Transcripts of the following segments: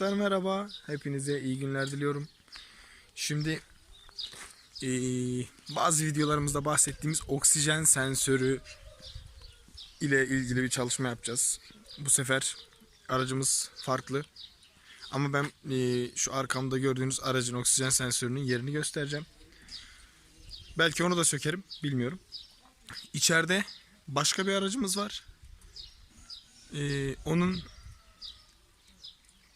Arkadaşlar merhaba. Hepinize iyi günler diliyorum. Şimdi eee, bazı videolarımızda bahsettiğimiz oksijen sensörü ile ilgili bir çalışma yapacağız. Bu sefer aracımız farklı. Ama ben eee, şu arkamda gördüğünüz aracın oksijen sensörünün yerini göstereceğim. Belki onu da sökerim, bilmiyorum. İçeride başka bir aracımız var. Eee, onun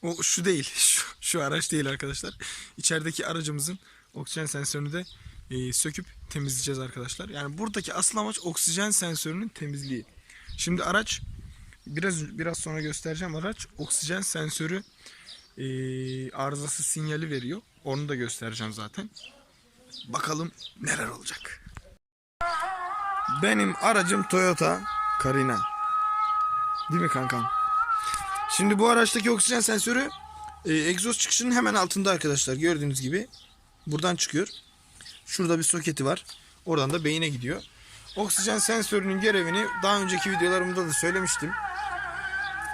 o şu değil. Şu, şu araç değil arkadaşlar. İçerideki aracımızın oksijen sensörünü de e, söküp temizleyeceğiz arkadaşlar. Yani buradaki asıl amaç oksijen sensörünün temizliği. Şimdi araç biraz biraz sonra göstereceğim araç oksijen sensörü e, arızası sinyali veriyor. Onu da göstereceğim zaten. Bakalım neler olacak. Benim aracım Toyota Carina. Değil mi kankam? Şimdi bu araçtaki oksijen sensörü e, egzoz çıkışının hemen altında arkadaşlar. Gördüğünüz gibi buradan çıkıyor. Şurada bir soketi var. Oradan da beyine gidiyor. Oksijen sensörünün görevini daha önceki videolarımda da söylemiştim.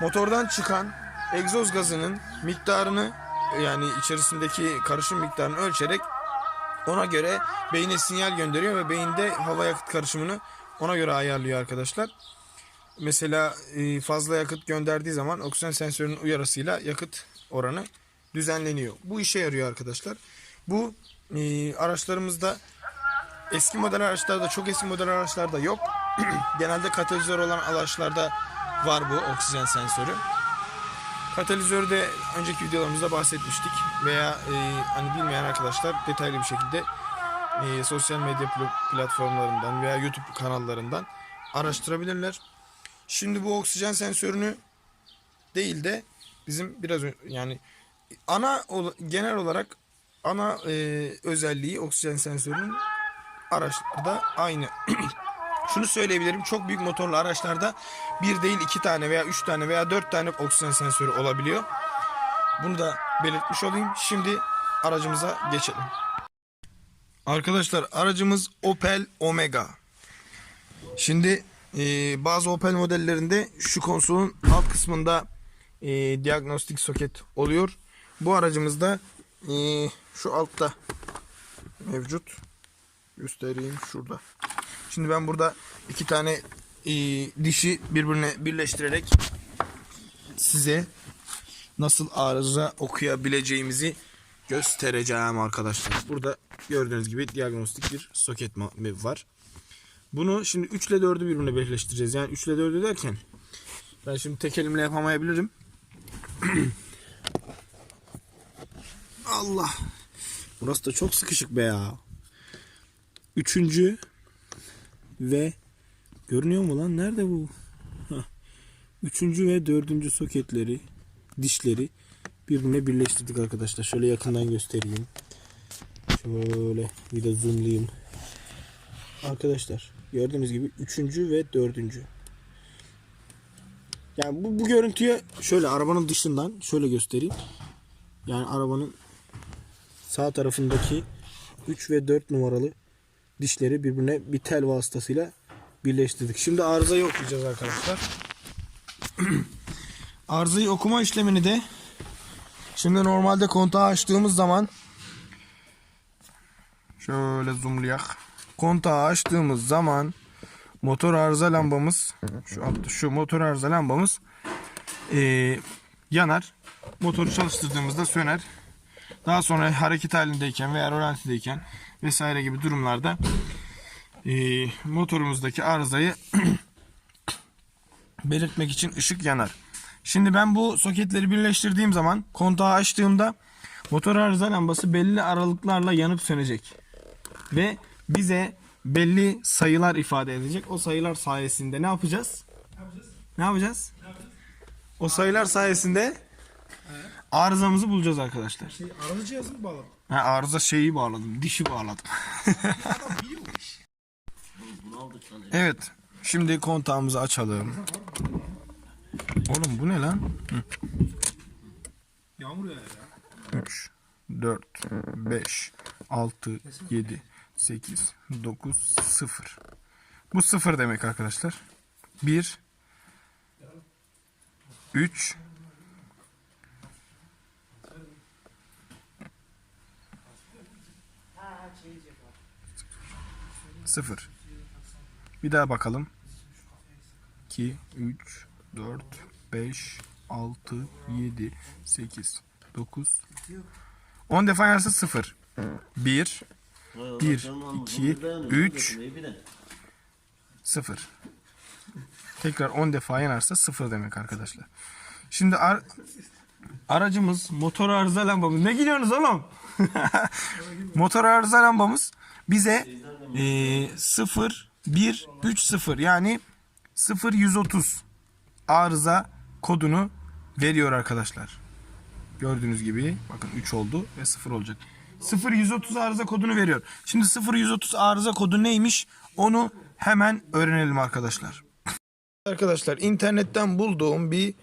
Motordan çıkan egzoz gazının miktarını yani içerisindeki karışım miktarını ölçerek ona göre beyine sinyal gönderiyor ve beyinde hava yakıt karışımını ona göre ayarlıyor arkadaşlar mesela e, fazla yakıt gönderdiği zaman oksijen sensörünün uyarısıyla yakıt oranı düzenleniyor. Bu işe yarıyor arkadaşlar. Bu e, araçlarımızda eski model araçlarda çok eski model araçlarda yok. Genelde katalizör olan araçlarda var bu oksijen sensörü. Katalizörde önceki videolarımızda bahsetmiştik veya e, hani bilmeyen arkadaşlar detaylı bir şekilde e, sosyal medya pl- platformlarından veya YouTube kanallarından araştırabilirler. Şimdi bu oksijen sensörünü değil de bizim biraz yani ana genel olarak ana e, özelliği oksijen sensörünün araçlarda aynı. Şunu söyleyebilirim. Çok büyük motorlu araçlarda bir değil iki tane veya üç tane veya dört tane oksijen sensörü olabiliyor. Bunu da belirtmiş olayım. Şimdi aracımıza geçelim. Arkadaşlar aracımız Opel Omega. Şimdi e, bazı Opel modellerinde şu konsolun alt kısmında e, diagnostik soket oluyor. Bu aracımızda e, şu altta mevcut. Göstereyim şurada. Şimdi ben burada iki tane e, dişi birbirine birleştirerek size nasıl arıza okuyabileceğimizi göstereceğim arkadaşlar. Burada gördüğünüz gibi diagnostik bir soket var. Bunu şimdi 3 ile 4'ü birbirine birleştireceğiz. Yani 3 ile 4'ü derken ben şimdi tek elimle yapamayabilirim. Allah. Burası da çok sıkışık be ya. Üçüncü ve görünüyor mu lan? Nerede bu? Hah. Üçüncü ve dördüncü soketleri, dişleri birbirine birleştirdik arkadaşlar. Şöyle yakından göstereyim. Şöyle bir de zoomlayayım. Arkadaşlar gördüğünüz gibi üçüncü ve dördüncü. Yani bu, bu görüntüye şöyle arabanın dışından şöyle göstereyim. Yani arabanın sağ tarafındaki 3 ve 4 numaralı dişleri birbirine bir tel vasıtasıyla birleştirdik. Şimdi arızayı okuyacağız arkadaşlar. arızayı okuma işlemini de şimdi normalde kontağı açtığımız zaman şöyle zoomlayak. Kontağı açtığımız zaman motor arıza lambamız şu şu motor arıza lambamız eee, yanar. Motoru çalıştırdığımızda söner. Daha sonra hareket halindeyken veya rolantideyken vesaire gibi durumlarda eee, motorumuzdaki arızayı belirtmek için ışık yanar. Şimdi ben bu soketleri birleştirdiğim zaman kontağı açtığımda motor arıza lambası belli aralıklarla yanıp sönecek. Ve bize belli sayılar ifade edecek. O sayılar sayesinde ne yapacağız? Ne yapacağız? O sayılar sayesinde arızamızı bulacağız arkadaşlar. Şey, arıza cihazını bağladım. Ha, arıza şeyi bağladım. Dişi bağladım. evet. Şimdi kontağımızı açalım. Oğlum bu ne lan? Yağmur yağıyor ya. 3, 4, 5, 6, 7, 8, 9, 0. Bu 0 demek arkadaşlar. 1, 3, 0. Bir daha bakalım. 2, 3, 4, 5, 6, 7, 8, 9, 10 defa yarısı 0. 1, 1, 2, 3, 0. Tekrar 10 defa yanarsa 0 demek arkadaşlar. Şimdi ar- aracımız motor arıza lambamız. Ne gidiyorsunuz oğlum? motor arıza lambamız bize e, 0 1 3 0 yani 0 130 arıza kodunu veriyor arkadaşlar. Gördüğünüz gibi bakın 3 oldu ve 0 olacak. 0 130 arıza kodunu veriyor. Şimdi 0 130 arıza kodu neymiş? Onu hemen öğrenelim arkadaşlar. Arkadaşlar internetten bulduğum bir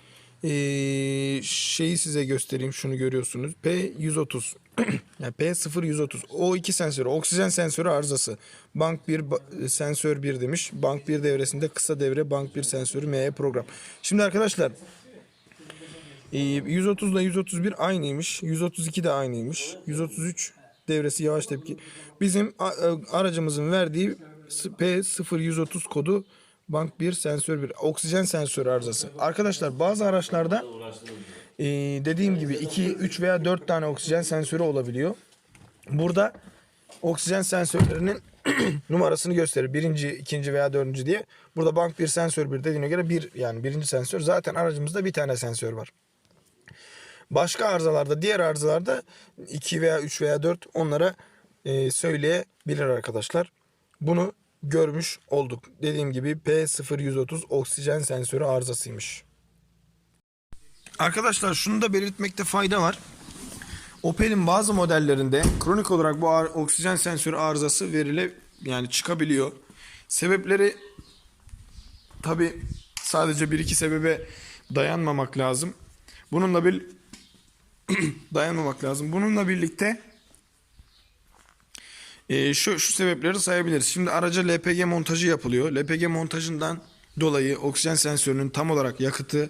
eee, şeyi size göstereyim. Şunu görüyorsunuz. P130. yani P0130. O iki sensörü. Oksijen sensörü arızası. Bank 1 ba- sensör 1 demiş. Bank 1 devresinde kısa devre bank 1 sensörü ME program. Şimdi arkadaşlar ee, 130 ile 131 aynıymış. 132 de aynıymış. 133 devresi yavaş tepki. Bizim a- aracımızın verdiği s- P0130 kodu bank 1 sensör 1 oksijen sensörü arızası. Arkadaşlar bazı araçlarda ee, dediğim gibi 2, 3 veya 4 tane oksijen sensörü olabiliyor. Burada oksijen sensörlerinin numarasını gösterir. Birinci, ikinci veya dördüncü diye. Burada bank bir sensör bir dediğine göre bir yani birinci sensör. Zaten aracımızda bir tane sensör var. Başka arızalarda, diğer arızalarda 2 veya 3 veya 4 onlara e, söyleyebilir arkadaşlar. Bunu görmüş olduk. Dediğim gibi P0130 oksijen sensörü arızasıymış. Arkadaşlar şunu da belirtmekte fayda var. Opel'in bazı modellerinde kronik olarak bu oksijen sensörü arızası verile yani çıkabiliyor. Sebepleri tabi sadece bir iki sebebe dayanmamak lazım. Bununla bir dayanmamak lazım. Bununla birlikte e, şu şu sebepleri sayabiliriz. Şimdi araca LPG montajı yapılıyor. LPG montajından dolayı oksijen sensörünün tam olarak yakıtı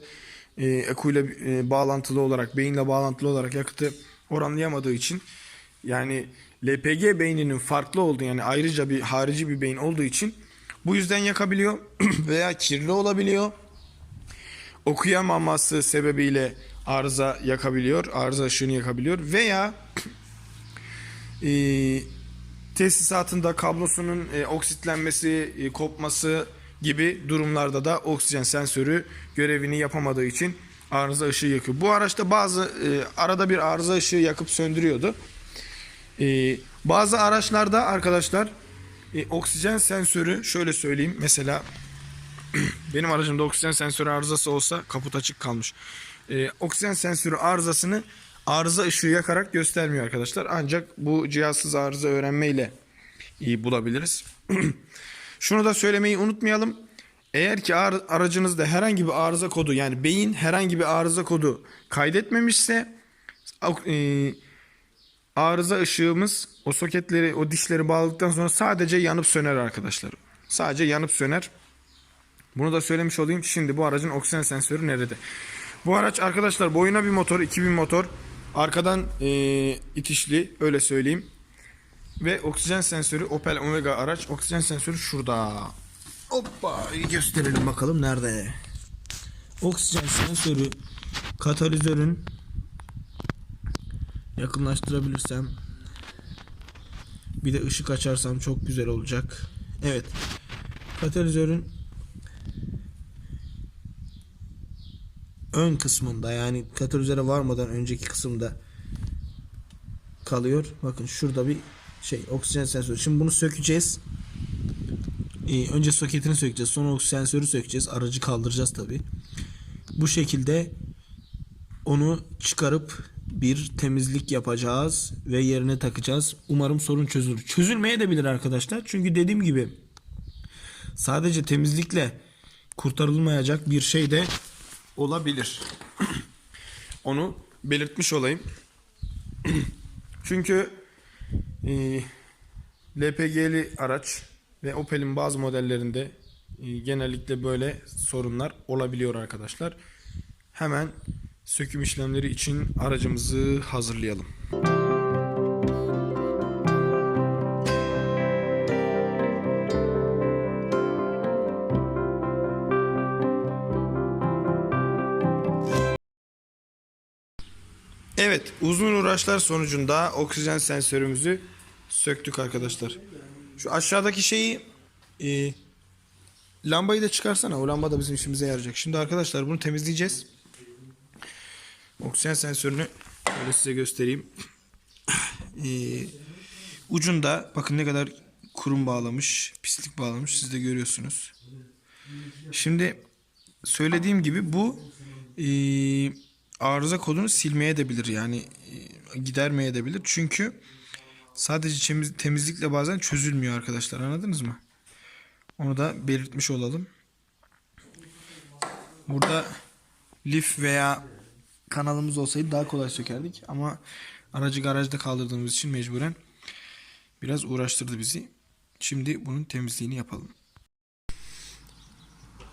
e, ekuyla e, bağlantılı olarak, beyinle bağlantılı olarak yakıtı oranlayamadığı için yani LPG beyninin farklı olduğu yani ayrıca bir harici bir beyin olduğu için bu yüzden yakabiliyor veya kirli olabiliyor okuyamaması sebebiyle arıza yakabiliyor, arıza ışığını yakabiliyor veya e, tesisatında kablosunun e, oksitlenmesi, e, kopması gibi durumlarda da oksijen sensörü görevini yapamadığı için arıza ışığı yakıyor. Bu araçta bazı e, arada bir arıza ışığı yakıp söndürüyordu. E, bazı araçlarda arkadaşlar e, oksijen sensörü şöyle söyleyeyim mesela benim aracımda oksijen sensörü arızası olsa kaput açık kalmış. Ee, oksijen sensörü arızasını arıza ışığı yakarak göstermiyor arkadaşlar. Ancak bu cihazsız arıza öğrenmeyle iyi bulabiliriz. Şunu da söylemeyi unutmayalım. Eğer ki ar- aracınızda herhangi bir arıza kodu yani beyin herhangi bir arıza kodu kaydetmemişse e, arıza ışığımız o soketleri o dişleri bağladıktan sonra sadece yanıp söner arkadaşlar. Sadece yanıp söner. Bunu da söylemiş olayım. Şimdi bu aracın oksijen sensörü nerede? Bu araç arkadaşlar boyuna bir motor, 2000 motor. Arkadan eee, itişli öyle söyleyeyim. Ve oksijen sensörü Opel Omega araç. Oksijen sensörü şurada. Hoppa gösterelim bakalım nerede. Oksijen sensörü katalizörün yakınlaştırabilirsem bir de ışık açarsam çok güzel olacak. Evet. Katalizörün ön kısmında yani katalizöre varmadan önceki kısımda kalıyor. Bakın şurada bir şey oksijen sensörü. Şimdi bunu sökeceğiz. Ee, önce soketini sökeceğiz. Sonra oksijen sensörü sökeceğiz. Aracı kaldıracağız tabi. Bu şekilde onu çıkarıp bir temizlik yapacağız ve yerine takacağız. Umarım sorun çözülür. Çözülmeye de bilir arkadaşlar. Çünkü dediğim gibi sadece temizlikle kurtarılmayacak bir şey de olabilir. Onu belirtmiş olayım. Çünkü e, LPG'li araç ve Opel'in bazı modellerinde e, genellikle böyle sorunlar olabiliyor arkadaşlar. Hemen söküm işlemleri için aracımızı hazırlayalım. Evet, uzun uğraşlar sonucunda oksijen sensörümüzü söktük arkadaşlar. Şu aşağıdaki şeyi e, lambayı da çıkarsana. O lamba da bizim işimize yarayacak. Şimdi arkadaşlar bunu temizleyeceğiz. Oksijen sensörünü şöyle size göstereyim. E, ucunda bakın ne kadar kurum bağlamış, pislik bağlamış. Siz de görüyorsunuz. Şimdi söylediğim gibi bu e, arıza kodunu silmeye de bilir. Yani e, gidermeye de bilir. Çünkü sadece temiz- temizlikle bazen çözülmüyor arkadaşlar. Anladınız mı? Onu da belirtmiş olalım. Burada lif veya kanalımız olsaydı daha kolay sökerdik. Ama aracı garajda kaldırdığımız için mecburen biraz uğraştırdı bizi. Şimdi bunun temizliğini yapalım.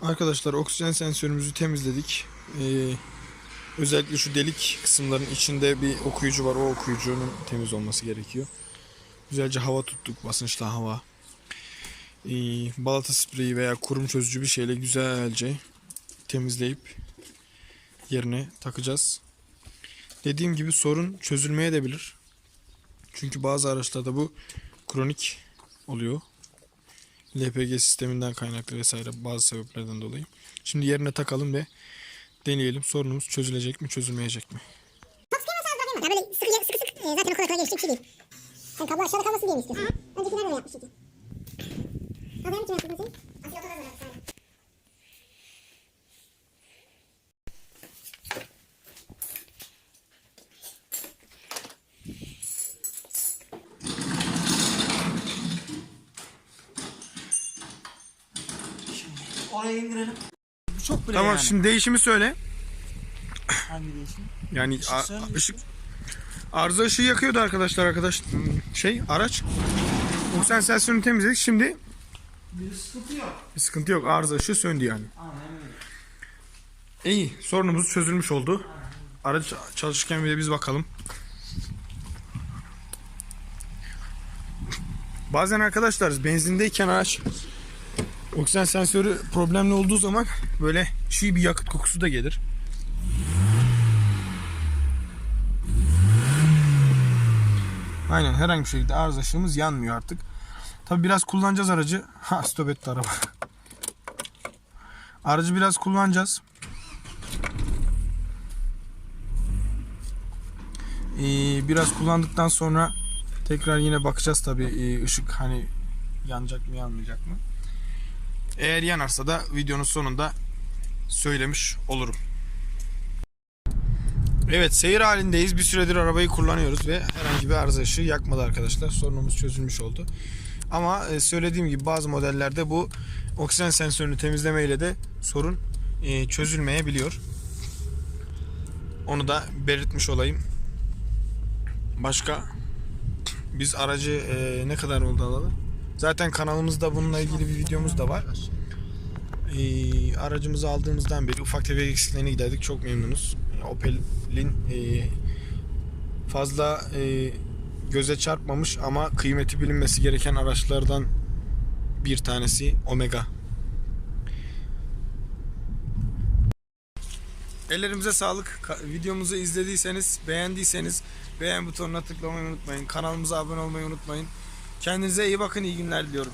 Arkadaşlar oksijen sensörümüzü temizledik. Ee, özellikle şu delik kısımların içinde bir okuyucu var. O okuyucunun temiz olması gerekiyor. Güzelce hava tuttuk. Basınçlı hava. Ee, balata spreyi veya kurum çözücü bir şeyle güzelce temizleyip yerine takacağız. Dediğim gibi sorun çözülmeye de bilir. Çünkü bazı araçlarda bu kronik oluyor. LPG sisteminden kaynaklı vesaire bazı sebeplerden dolayı. Şimdi yerine takalım ve deneyelim. Sorunumuz çözülecek mi, çözülmeyecek mi? Ya böyle sıkı sıkı sıkı e, zaten o kadar kolay bir şey değil. Sen kablo aşağıda kalmasın diye mi istiyorsun? Öncekiler böyle yapmış idi. Kablo kim yaptın sen? Asil otoda böyle yaptı. Oraya indirelim. Bu çok bile Tamam yani. şimdi değişimi söyle. Hangi değişim? Yani Işık a- söndü. ışık arıza ışığı yakıyordu arkadaşlar arkadaş şey araç. Oksijen sensörünü temizledik. Şimdi Bir sıkıntı yok. bir sıkıntı yok. Arıza ışığı söndü yani. Aynen öyle. İyi. Sorunumuz çözülmüş oldu. Araç çalışırken bir de biz bakalım. Bazen arkadaşlar benzindeyken araç oksijen sensörü problemli olduğu zaman böyle çiğ bir yakıt kokusu da gelir. Aynen herhangi bir şekilde arıza ışığımız yanmıyor artık. Tabi biraz kullanacağız aracı. Ha stop etti araba. Aracı biraz kullanacağız. Ee, biraz kullandıktan sonra tekrar yine bakacağız tabi ışık hani yanacak mı yanmayacak mı. Eğer yanarsa da videonun sonunda söylemiş olurum. Evet seyir halindeyiz. Bir süredir arabayı kullanıyoruz ve herhangi bir arıza ışığı yakmadı arkadaşlar. Sorunumuz çözülmüş oldu. Ama e, söylediğim gibi bazı modellerde bu oksijen sensörünü temizlemeyle de sorun e, çözülmeyebiliyor. Onu da belirtmiş olayım. Başka biz aracı e, ne kadar oldu alalı? Zaten kanalımızda bununla ilgili bir videomuz da var. E, aracımızı aldığımızdan beri ufak tefek eksiklerini giderdik. Çok memnunuz. Opel'in e, fazla e, göze çarpmamış ama kıymeti bilinmesi gereken araçlardan bir tanesi Omega. Ellerimize sağlık. Videomuzu izlediyseniz, beğendiyseniz beğen butonuna tıklamayı unutmayın. Kanalımıza abone olmayı unutmayın. Kendinize iyi bakın, iyi günler diliyorum.